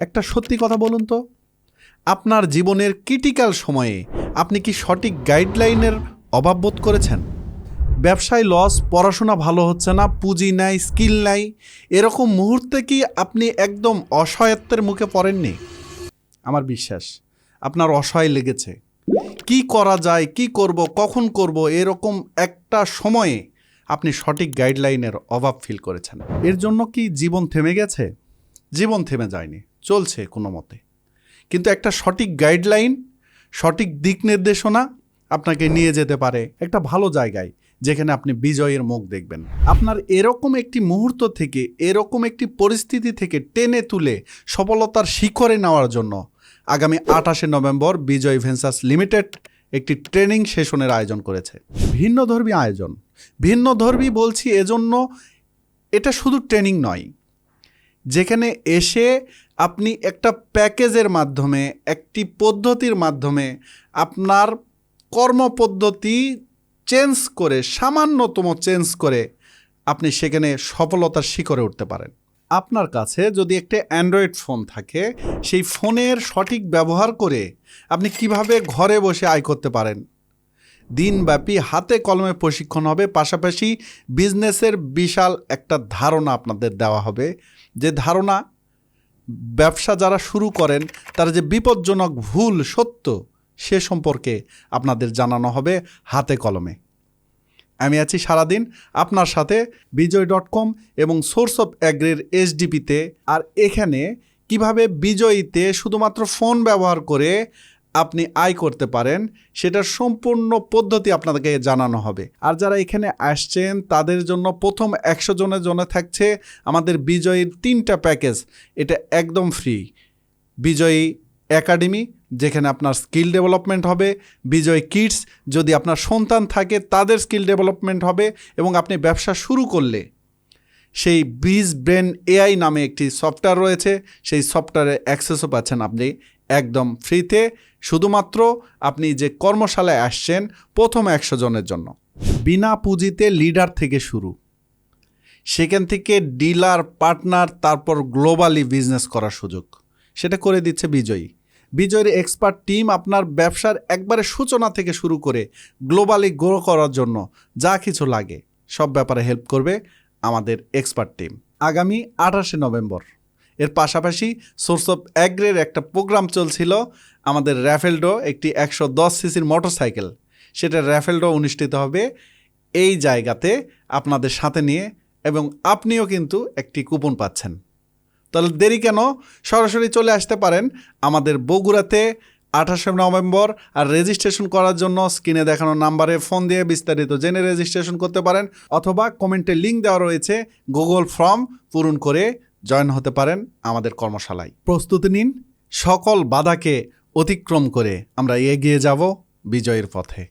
একটা সত্যি কথা বলুন তো। আপনার জীবনের ক্রিটিক্যাল সময়ে আপনি কি সঠিক গাইডলাইনের অভাব বোধ করেছেন? ব্যবসায় লস, পড়াশোনা ভালো হচ্ছে না, পুঁজি নাই, স্কিল নাই, এরকম মুহূর্তে কি আপনি একদম অসহায়ত্বের মুখে পড়েননি? আমার বিশ্বাস, আপনার অসহায় লেগেছে। কি করা যায়, কি করব, কখন করব, এরকম একটা সময়ে আপনি সঠিক গাইডলাইনের অভাব ফিল করেছেন। এর জন্য কি জীবন থেমে গেছে? জীবন থেমে যায়নি। চলছে কোনো মতে। কিন্তু একটা সঠিক গাইডলাইন, সঠিক দিক নির্দেশনা আপনাকে নিয়ে যেতে পারে একটা ভালো জায়গায়, যেখানে আপনি বিজয়ের মুখ দেখবেন। আপনার এরকম একটি মুহূর্ত থেকে, এরকম একটি পরিস্থিতি থেকে টেনে তুলে সফলতার শিখরে নেওয়ার জন্য আগামী আঠাশে নভেম্বর বিজয় ভেঞ্চার্স লিমিটেড একটি ট্রেনিং সেশনের আয়োজন করেছে। ভিন্নধর্মী আয়োজন। ভিন্নধর্মী বলছি এজন্য এটা শুধু ট্রেনিং নয় যেখানে এসে আপনি একটা প্যাকেজের মাধ্যমে, একটি পদ্ধতির মাধ্যমে আপনার কর্মপদ্ধতি চেঞ্জ করে, সামান্যতম চেঞ্জ করে আপনি সেখানে সফলতার শিখরে উঠতে পারেন। আপনার কাছে যদি একটা অ্যান্ড্রয়েড ফোন থাকে, সেই ফোনের সঠিক ব্যবহার করে আপনি কীভাবে ঘরে বসে আয় করতে পারেন? দিনব্যাপী হাতে কলমে প্রশিক্ষণ হবে। পাশাপাশি বিজনেসের বিশাল একটা ধারণা আপনাদের দেওয়া হবে। যে ধারণা, ব্যবসা যারা শুরু করেন, তারা যে বিপজ্জনক ভুল সত্য, সে সম্পর্কে আপনাদের জানানো হবে হাতে কলমে। আমি আছি সারাদিন আপনার সাথে বিজয় ডট কম এবং সোর্স অফ অ্যাগ্রির এইচডিপিতে আর এখানে কীভাবে বিজয়ীতে শুধুমাত্র ফোন ব্যবহার করে আপনি আয় করতে পারেন, সেটার সম্পূর্ণ পদ্ধতি আপনাদেরকে জানানো হবে। আর যারা এখানে আসছেন, তাদের জন্য প্রথম একশো জনের জন্য থাকছে আমাদের বিজয়ীর তিনটা প্যাকেজ। এটা একদম ফ্রি। বিজয়ী একাডেমি, যেখানে আপনার স্কিল ডেভেলপমেন্ট হবে। বিজয় কিডস, যদি আপনার সন্তান থাকে, তাদের স্কিল ডেভেলপমেন্ট হবে এবং আপনি ব্যবসা শুরু করলে। সেই বিজ ব্রেন এআই নামে একটি সফটওয়্যার রয়েছে। সেই সফটওয়্যারে অ্যাক্সেসও পাচ্ছেন আপনি। একদম ফ্রিতে, শুধুমাত্র আপনি যে কর্মশালায় আসছেন প্রথম একশো জনের জন্য। বিনা পুঁজিতে লিডার থেকে শুরু। সেখান থেকে ডিলার, পার্টনার, তারপর গ্লোবালি বিজনেস করার সুযোগ। সেটা করে দিচ্ছে বিজয়ী। বিজয়ের এক্সপার্ট টিম আপনার ব্যবসার একবারে সূচনা থেকে শুরু করে গ্লোবালি গ্রো করার জন্য যা কিছু লাগে, সব ব্যাপারে হেল্প করবে আমাদের এক্সপার্ট টিম। আগামী আঠাশে নভেম্বর। এর পাশাপাশি সোর্স অফ অ্যাগ্রের একটা প্রোগ্রাম চলছিল, আমাদের র্যাফেলডো একটি একশো দশ সিসির মোটরসাইকেল সেটা র্যাফেলডো অনুষ্ঠিত হবে এই জায়গাতে আপনাদের সাথে নিয়ে এবং আপনিও কিন্তু একটি কুপন পাচ্ছেন। তাহলে দেরি কেন? সরাসরি চলে আসতে পারেন আমাদের বগুড়াতে আঠাশে নভেম্বর আর রেজিস্ট্রেশন করার জন্য স্ক্রিনে দেখানো নাম্বারে ফোন দিয়ে বিস্তারিত জেনে রেজিস্ট্রেশন করতে পারেন অথবা কমেন্টে লিঙ্ক দেওয়া রয়েছে গুগল ফর্ম পূরণ করে জয়েন হতে পারেন আমাদের কর্মশালায়। প্রস্তুতি নিন, সকল বাধাকে অতিক্রম করে আমরা এগিয়ে যাব বিজয়ের পথে।